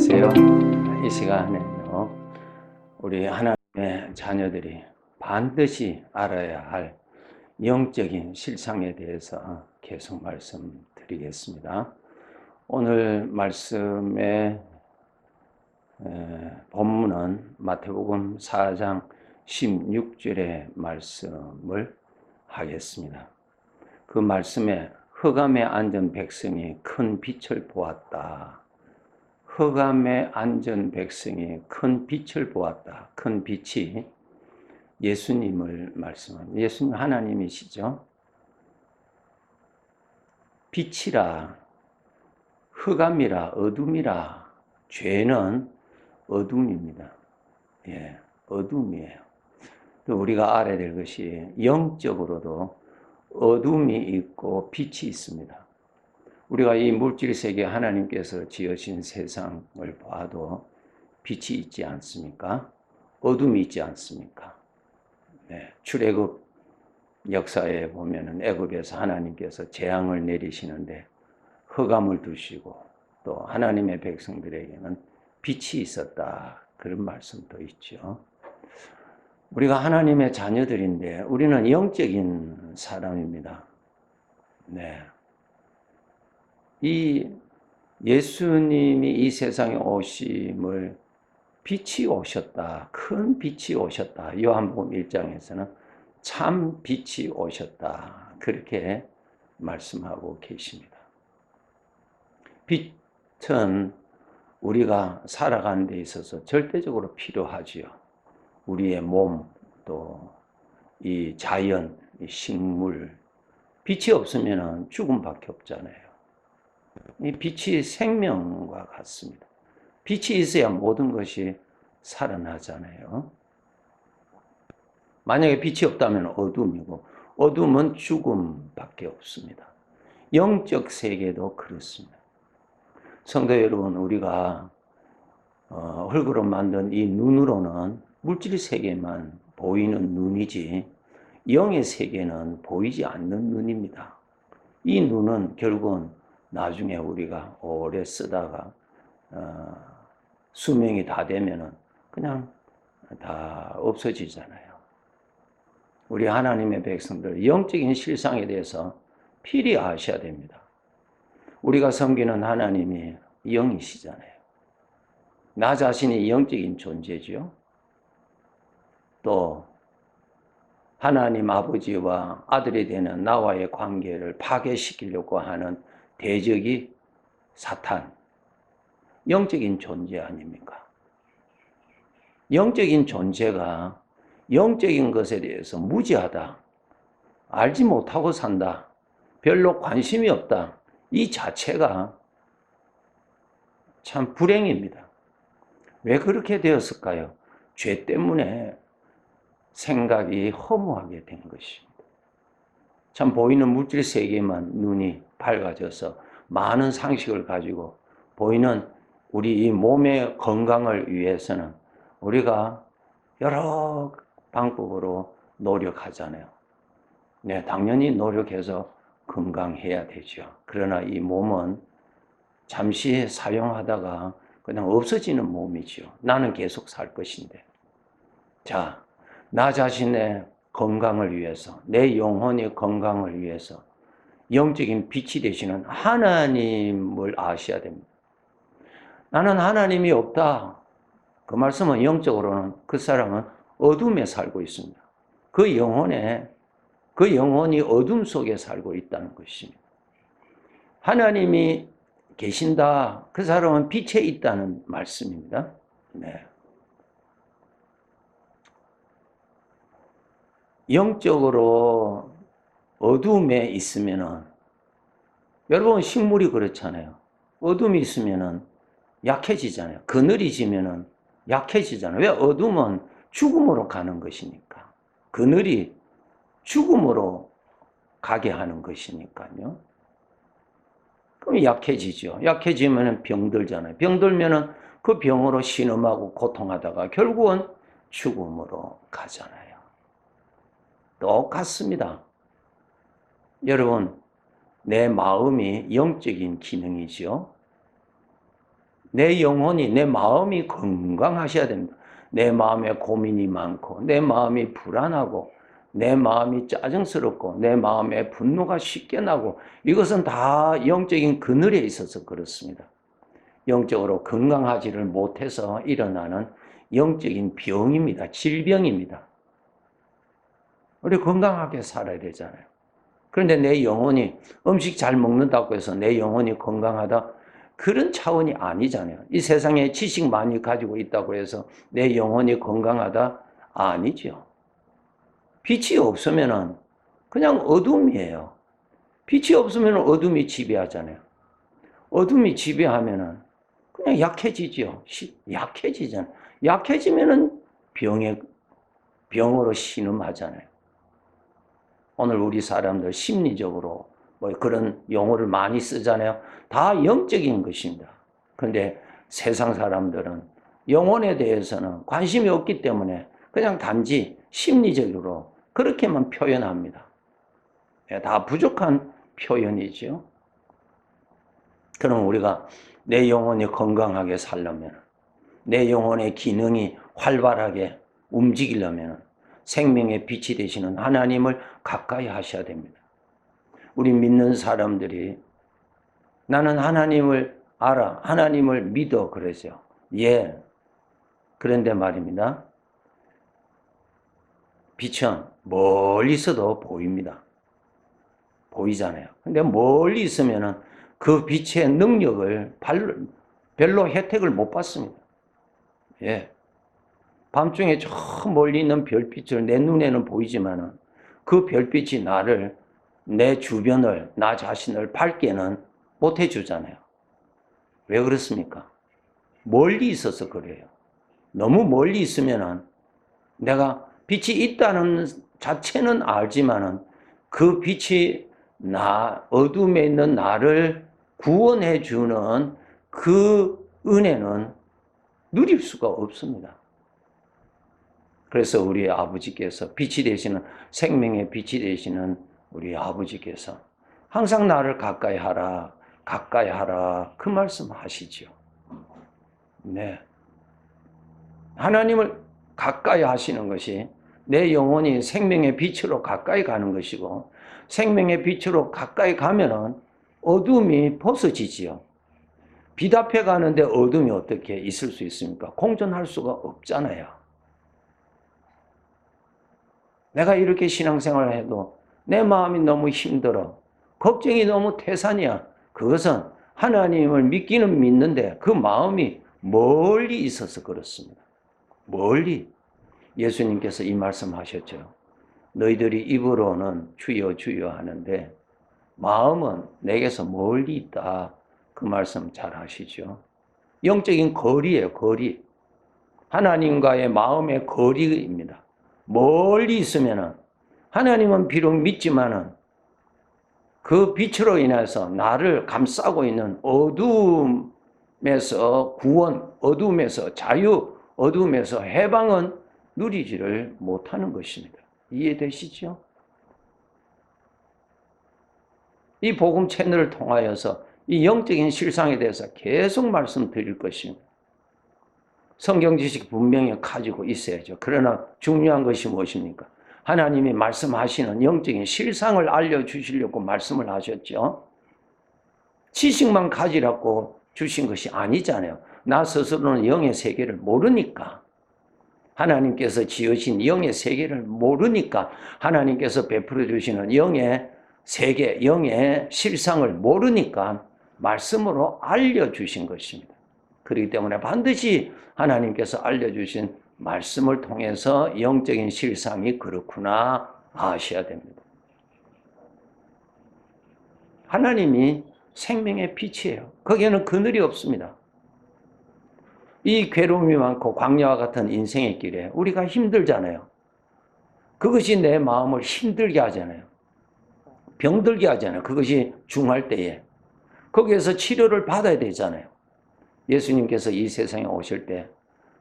안녕하세요. 이 시간에는요, 우리 하나님의 자녀들이 반드시 알아야 할 영적인 실상에 대해서 계속 말씀드리겠습니다. 오늘 말씀의 에, 본문은 마태복음 4장 16절의 말씀을 하겠습니다. 그 말씀에 흑암에 앉은 백성이 큰 빛을 보았다. 흑암에 앉은 백성이 큰 빛을 보았다. 큰 빛이 예수님을 말씀합니다. 예수님 하나님이시죠. 빛이라, 흑암이라, 어둠이라, 죄는 어둠입니다. 예, 어둠이에요. 또 우리가 알아야 될 것이 영적으로도 어둠이 있고 빛이 있습니다. 우리가 이 물질 세계 하나님께서 지으신 세상을 봐도 빛이 있지 않습니까? 어둠이 있지 않습니까? 네, 출애굽 역사에 보면은 애굽에서 하나님께서 재앙을 내리시는데 흑암을 두시고 또 하나님의 백성들에게는 빛이 있었다. 그런 말씀도 있죠. 우리가 하나님의 자녀들인데 우리는 영적인 사람입니다. 네. 이 예수님이 이 세상에 오심을 빛이 오셨다. 큰 빛이 오셨다. 요한복음 1장에서는 참 빛이 오셨다. 그렇게 말씀하고 계십니다. 빛은 우리가 살아가는 데 있어서 절대적으로 필요하지요. 우리의 몸, 또 이 자연, 이 식물, 빛이 없으면 죽음밖에 없잖아요. 이 빛이 생명과 같습니다. 빛이 있어야 모든 것이 살아나잖아요. 만약에 빛이 없다면 어둠이고, 어둠은 죽음밖에 없습니다. 영적 세계도 그렇습니다. 성도 여러분, 우리가 어, 흙으로 만든 이 눈으로는 물질 세계만 보이는 눈이지 영의 세계는 보이지 않는 눈입니다. 이 눈은 결국은 나중에 우리가 오래 쓰다가 어, 수명이 다 되면은 그냥 다 없어지잖아요. 우리 하나님의 백성들 영적인 실상에 대해서 필히 아셔야 됩니다. 우리가 섬기는 하나님이 영이시잖아요. 나 자신이 영적인 존재지요. 또 하나님 아버지와 아들이 되는 나와의 관계를 파괴시키려고 하는 대적이 사탄, 영적인 존재 아닙니까? 영적인 존재가 영적인 것에 대해서 무지하다, 알지 못하고 산다, 별로 관심이 없다, 이 자체가 참 불행입니다. 왜 그렇게 되었을까요? 죄 때문에 생각이 허무하게 된 것입니다. 참 보이는 물질 세계만 눈이 밝아져서 많은 상식을 가지고 보이는 우리 이 몸의 건강을 위해서는 우리가 여러 방법으로 노력하잖아요. 네, 당연히 노력해서 건강해야 되죠. 그러나 이 몸은 잠시 사용하다가 그냥 없어지는 몸이죠. 나는 계속 살 것인데. 자, 나 자신의 건강을 위해서, 내 영혼의 건강을 위해서 영적인 빛이 되시는 하나님을 아셔야 됩니다. 나는 하나님이 없다. 그 말씀은 영적으로는 그 사람은 어둠에 살고 있습니다. 그 영혼에, 그 영혼이 어둠 속에 살고 있다는 것입니다. 하나님이 계신다. 그 사람은 빛에 있다는 말씀입니다. 네. 영적으로 어둠에 있으면은 여러분 식물이 그렇잖아요. 어둠이 있으면은 약해지잖아요. 그늘이 지면은 약해지잖아요. 왜 어둠은 죽음으로 가는 것이니까. 그늘이 죽음으로 가게 하는 것이니까요. 그럼 약해지죠. 약해지면 병들잖아요. 병들면은 그 병으로 신음하고 고통하다가 결국은 죽음으로 가잖아요. 똑같습니다. 여러분, 내 마음이 영적인 기능이지요. 내 영혼이, 내 마음이 건강하셔야 됩니다. 내 마음에 고민이 많고, 내 마음이 불안하고, 내 마음이 짜증스럽고, 내 마음에 분노가 쉽게 나고, 이것은 다 영적인 그늘에 있어서 그렇습니다. 영적으로 건강하지를 못해서 일어나는 영적인 병입니다. 질병입니다. 우리 건강하게 살아야 되잖아요. 그런데 내 영혼이 음식 잘 먹는다고 해서 내 영혼이 건강하다? 그런 차원이 아니잖아요. 이 세상에 지식 많이 가지고 있다고 해서 내 영혼이 건강하다? 아니죠. 빛이 없으면은 그냥 어둠이에요. 빛이 없으면 어둠이 지배하잖아요. 어둠이 지배하면은 그냥 약해지죠. 약해지잖아요. 약해지면은 병에, 병으로 신음하잖아요. 오늘 우리 사람들 심리적으로 뭐 그런 용어를 많이 쓰잖아요. 다 영적인 것입니다. 그런데 세상 사람들은 영혼에 대해서는 관심이 없기 때문에 그냥 단지 심리적으로 그렇게만 표현합니다. 예, 다 부족한 표현이죠. 그럼 우리가 내 영혼이 건강하게 살려면, 내 영혼의 기능이 활발하게 움직이려면 생명의 빛이 되시는 하나님을 가까이 하셔야 됩니다. 우리 믿는 사람들이 나는 하나님을 알아, 하나님을 믿어 그러죠. 예. 그런데 말입니다. 빛은 멀리서도 보입니다. 보이잖아요. 근데 멀리 있으면은 그 빛의 능력을 별로 혜택을 못 받습니다. 예. 밤중에 저 멀리 있는 별빛을 내 눈에는 보이지만은 그 별빛이 나를 내 주변을 나 자신을 밝게는 못 해주잖아요. 왜 그렇습니까? 멀리 있어서 그래요. 너무 멀리 있으면은 내가 빛이 있다는 자체는 알지만은 그 빛이 나 어둠에 있는 나를 구원해 주는 그 은혜는 누릴 수가 없습니다. 그래서 우리 아버지께서 빛이 되시는 생명의 빛이 되시는 우리 아버지께서 항상 나를 가까이 하라, 가까이 하라 그 말씀 하시죠. 네. 하나님을 가까이 하시는 것이 내 영혼이 생명의 빛으로 가까이 가는 것이고 생명의 빛으로 가까이 가면은 어둠이 벗어지지요. 빛 앞에 가는데 어둠이 어떻게 있을 수 있습니까? 공존할 수가 없잖아요. 내가 이렇게 신앙생활을 해도 내 마음이 너무 힘들어. 걱정이 너무 태산이야. 그것은 하나님을 믿기는 믿는데 그 마음이 멀리 있어서 그렇습니다. 멀리. 예수님께서 이 말씀 하셨죠. 너희들이 입으로는 주여 주여 하는데 마음은 내게서 멀리 있다. 그 말씀 잘 하시죠. 영적인 거리예요, 거리. 하나님과의 마음의 거리입니다. 멀리 있으면은 하나님은 비록 믿지만은 그 빛으로 인해서 나를 감싸고 있는 어둠에서 구원, 어둠에서 자유, 어둠에서 해방은 누리지를 못하는 것입니다. 이해되시죠? 이 복음 채널을 통하여서 이 영적인 실상에 대해서 계속 말씀드릴 것입니다. 성경 지식 분명히 가지고 있어야죠. 그러나 중요한 것이 무엇입니까? 하나님이 말씀하시는 영적인 실상을 알려주시려고 말씀을 하셨죠. 지식만 가지라고 주신 것이 아니잖아요. 나 스스로는 영의 세계를 모르니까. 하나님께서 지으신 영의 세계를 모르니까 하나님께서 베풀어 주시는 영의 세계, 영의 실상을 모르니까 말씀으로 알려주신 것입니다. 그렇기 때문에 반드시 하나님께서 알려주신 말씀을 통해서 영적인 실상이 그렇구나 아셔야 됩니다. 하나님이 생명의 빛이에요. 거기에는 그늘이 없습니다. 이 괴로움이 많고 광야와 같은 인생의 길에 우리가 힘들잖아요. 그것이 내 마음을 힘들게 하잖아요. 병들게 하잖아요. 그것이 중할 때에. 거기에서 치료를 받아야 되잖아요. 예수님께서 이 세상에 오실 때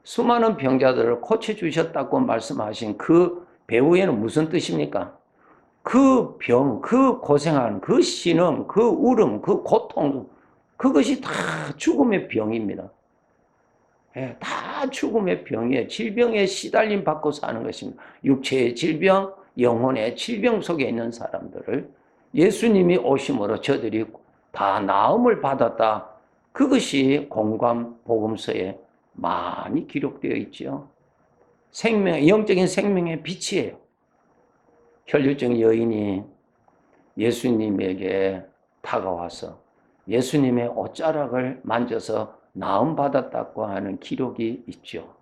수많은 병자들을 고쳐주셨다고 말씀하신 그 배후에는 무슨 뜻입니까? 그 병, 그 고생한 그 신음, 그 울음, 그 고통, 그것이 다 죽음의 병입니다. 예, 다 죽음의 병에 질병에 시달림 받고 사는 것입니다. 육체의 질병, 영혼의 질병 속에 있는 사람들을 예수님이 오심으로 저들이 다 나음을 받았다. 그것이 공감 복음서에 많이 기록되어 있죠. 생명, 영적인 생명의 빛이에요. 혈류증 여인이 예수님에게 다가와서 예수님의 옷자락을 만져서 나음 받았다고 하는 기록이 있죠.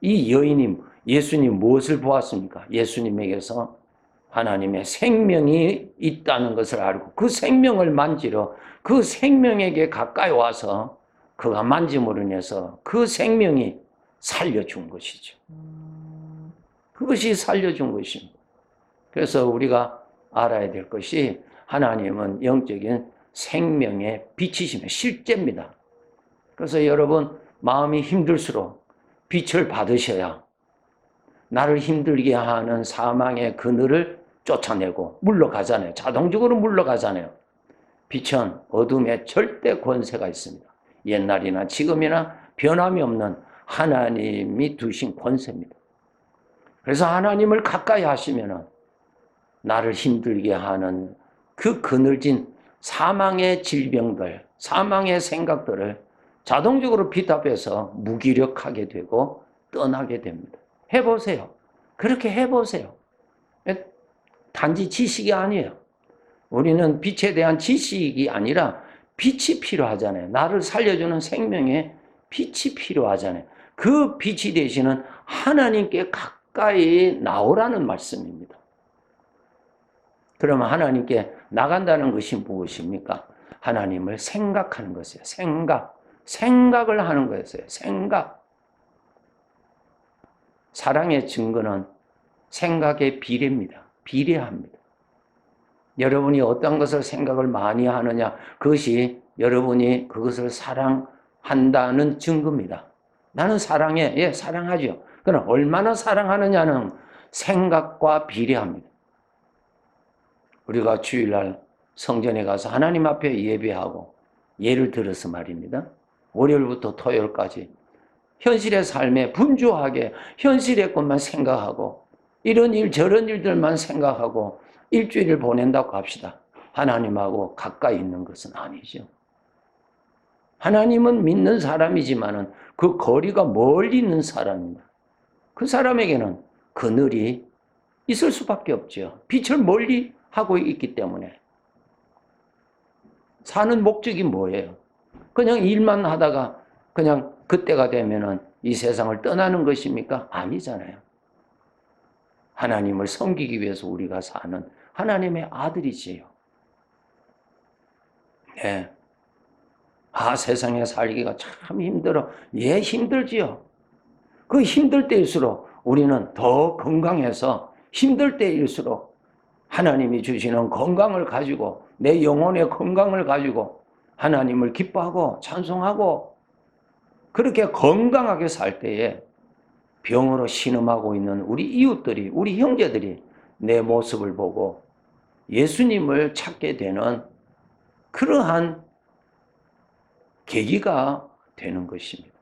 이 여인이 예수님 무엇을 보았습니까? 예수님에게서 하나님의 생명이 있다는 것을 알고 그 생명을 만지러 그 생명에게 가까이 와서 그가 만짐으로 인해서 그 생명이 살려준 것이죠. 그것이 살려준 것입니다. 그래서 우리가 알아야 될 것이 하나님은 영적인 생명의 빛이시며 실제입니다. 그래서 여러분 마음이 힘들수록 빛을 받으셔야 나를 힘들게 하는 사망의 그늘을 쫓아내고 물러가잖아요. 자동적으로 물러가잖아요. 빛은 어둠에 절대 권세가 있습니다. 옛날이나 지금이나 변함이 없는 하나님이 두신 권세입니다. 그래서 하나님을 가까이 하시면은 나를 힘들게 하는 그 그늘진 사망의 질병들, 사망의 생각들을 자동적으로 빛 앞에서 무기력하게 되고 떠나게 됩니다. 해보세요. 그렇게 해보세요. 단지 지식이 아니에요. 우리는 빛에 대한 지식이 아니라 빛이 필요하잖아요. 나를 살려주는 생명의 빛이 필요하잖아요. 그 빛이 되시는 하나님께 가까이 나오라는 말씀입니다. 그러면 하나님께 나간다는 것이 무엇입니까? 하나님을 생각하는 것이에요. 생각. 생각을 하는 거였어요. 생각. 사랑의 증거는 생각의 비례입니다. 비례합니다. 여러분이 어떤 것을 생각을 많이 하느냐, 그것이 여러분이 그것을 사랑한다는 증거입니다. 나는 사랑해. 예, 사랑하죠. 그러나 얼마나 사랑하느냐는 생각과 비례합니다. 우리가 주일날 성전에 가서 하나님 앞에 예배하고 예를 들어서 말입니다. 월요일부터 토요일까지 현실의 삶에 분주하게 현실의 것만 생각하고 이런 일 저런 일들만 생각하고 일주일을 보낸다고 합시다. 하나님하고 가까이 있는 것은 아니죠. 하나님은 믿는 사람이지만은 그 거리가 멀리 있는 사람입니다. 그 사람에게는 그늘이 있을 수밖에 없죠. 빛을 멀리 하고 있기 때문에. 사는 목적이 뭐예요? 그냥 일만 하다가 그냥 그때가 되면은 이 세상을 떠나는 것입니까? 아니잖아요. 하나님을 섬기기 위해서 우리가 사는 하나님의 아들이지요. 네. 아, 세상에 살기가 참 힘들어. 예, 힘들지요. 그 힘들 때일수록 우리는 더 건강해서 힘들 때일수록 하나님이 주시는 건강을 가지고 내 영혼의 건강을 가지고 하나님을 기뻐하고 찬송하고 그렇게 건강하게 살 때에 병으로 신음하고 있는 우리 이웃들이, 우리 형제들이 내 모습을 보고 예수님을 찾게 되는 그러한 계기가 되는 것입니다.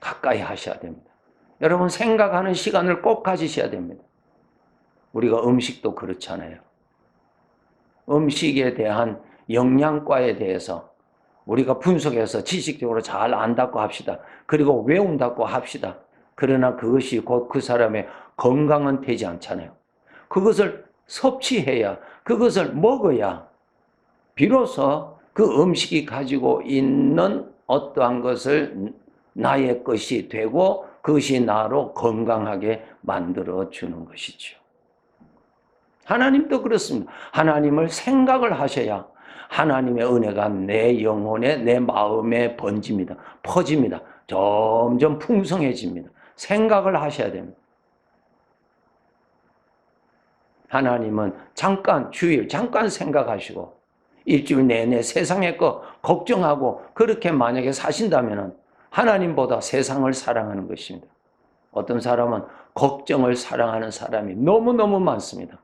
가까이 하셔야 됩니다. 여러분 생각하는 시간을 꼭 가지셔야 됩니다. 우리가 음식도 그렇잖아요. 음식에 대한 영양과에 대해서 우리가 분석해서 지식적으로 잘 안다고 합시다. 그리고 외운다고 합시다. 그러나 그것이 곧 그 사람의 건강은 되지 않잖아요. 그것을 섭취해야, 그것을 먹어야 비로소 그 음식이 가지고 있는 어떠한 것을 나의 것이 되고 그것이 나로 건강하게 만들어 주는 것이죠. 하나님도 그렇습니다. 하나님을 생각을 하셔야 하나님의 은혜가 내 영혼에, 내 마음에 번집니다. 퍼집니다. 점점 풍성해집니다. 생각을 하셔야 됩니다. 하나님은 잠깐, 주일, 잠깐 생각하시고, 일주일 내내 세상의 거 걱정하고, 그렇게 만약에 사신다면 하나님보다 세상을 사랑하는 것입니다. 어떤 사람은 걱정을 사랑하는 사람이 너무너무 많습니다.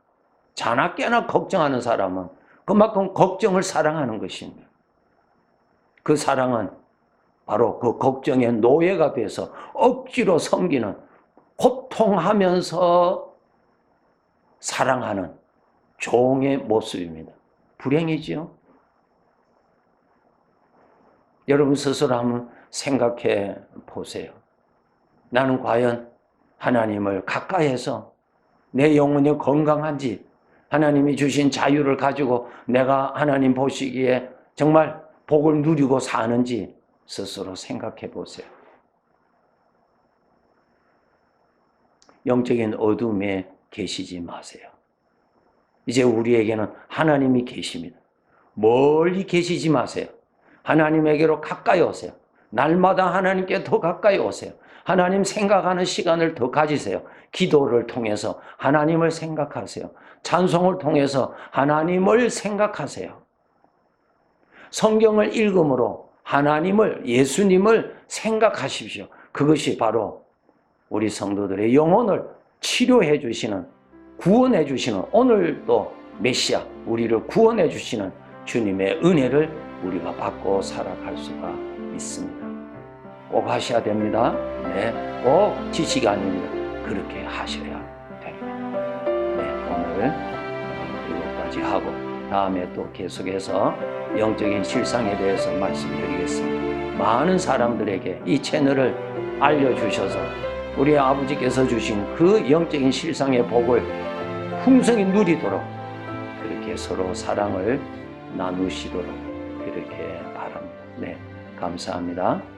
자나 깨나 걱정하는 사람은 그만큼 걱정을 사랑하는 것입니다. 그 사랑은 바로 그 걱정의 노예가 돼서 억지로 섬기는 고통하면서 사랑하는 종의 모습입니다. 불행이지요? 여러분 스스로 한번 생각해 보세요. 나는 과연 하나님을 가까이해서 내 영혼이 건강한지 하나님이 주신 자유를 가지고 내가 하나님 보시기에 정말 복을 누리고 사는지 스스로 생각해 보세요. 영적인 어둠에 계시지 마세요. 이제 우리에게는 하나님이 계십니다. 멀리 계시지 마세요. 하나님에게로 가까이 오세요. 날마다 하나님께 더 가까이 오세요. 하나님 생각하는 시간을 더 가지세요. 기도를 통해서 하나님을 생각하세요. 찬송을 통해서 하나님을 생각하세요. 성경을 읽음으로 하나님을, 예수님을 생각하십시오. 그것이 바로 우리 성도들의 영혼을 치료해 주시는, 구원해 주시는 오늘도 메시아, 우리를 구원해 주시는 주님의 은혜를 우리가 받고 살아갈 수가 있습니다. 꼭 하셔야 됩니다. 네, 꼭 지식이 아닙니다. 그렇게 하셔야 됩니다. 네, 오늘 이것까지 하고 다음에 또 계속해서 영적인 실상에 대해서 말씀드리겠습니다. 많은 사람들에게 이 채널을 알려주셔서 우리 아버지께서 주신 그 영적인 실상의 복을 풍성히 누리도록 그렇게 서로 사랑을 나누시도록 그렇게 바랍니다. 네, 감사합니다.